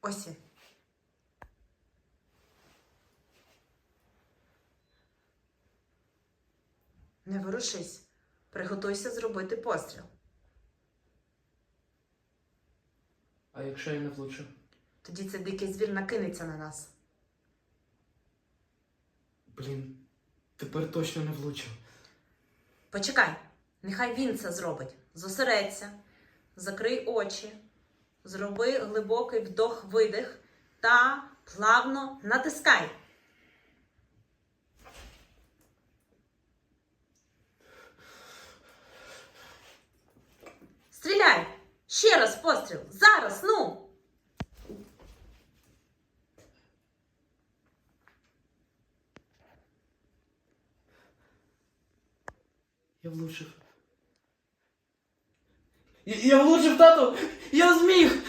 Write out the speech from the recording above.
Ось він. Не ворушись. Приготуйся зробити постріл. А якщо я не влучу? Тоді цей дикий звір накинеться на нас. Блін, тепер точно не влучу. Почекай, нехай він це зробить. Зосередься, закрий очі, зроби глибокий вдох-видих та плавно натискай. Стріляй! Ще раз постріл! Зараз, ну! Я влучив. Я, влучив тату! Я зміг!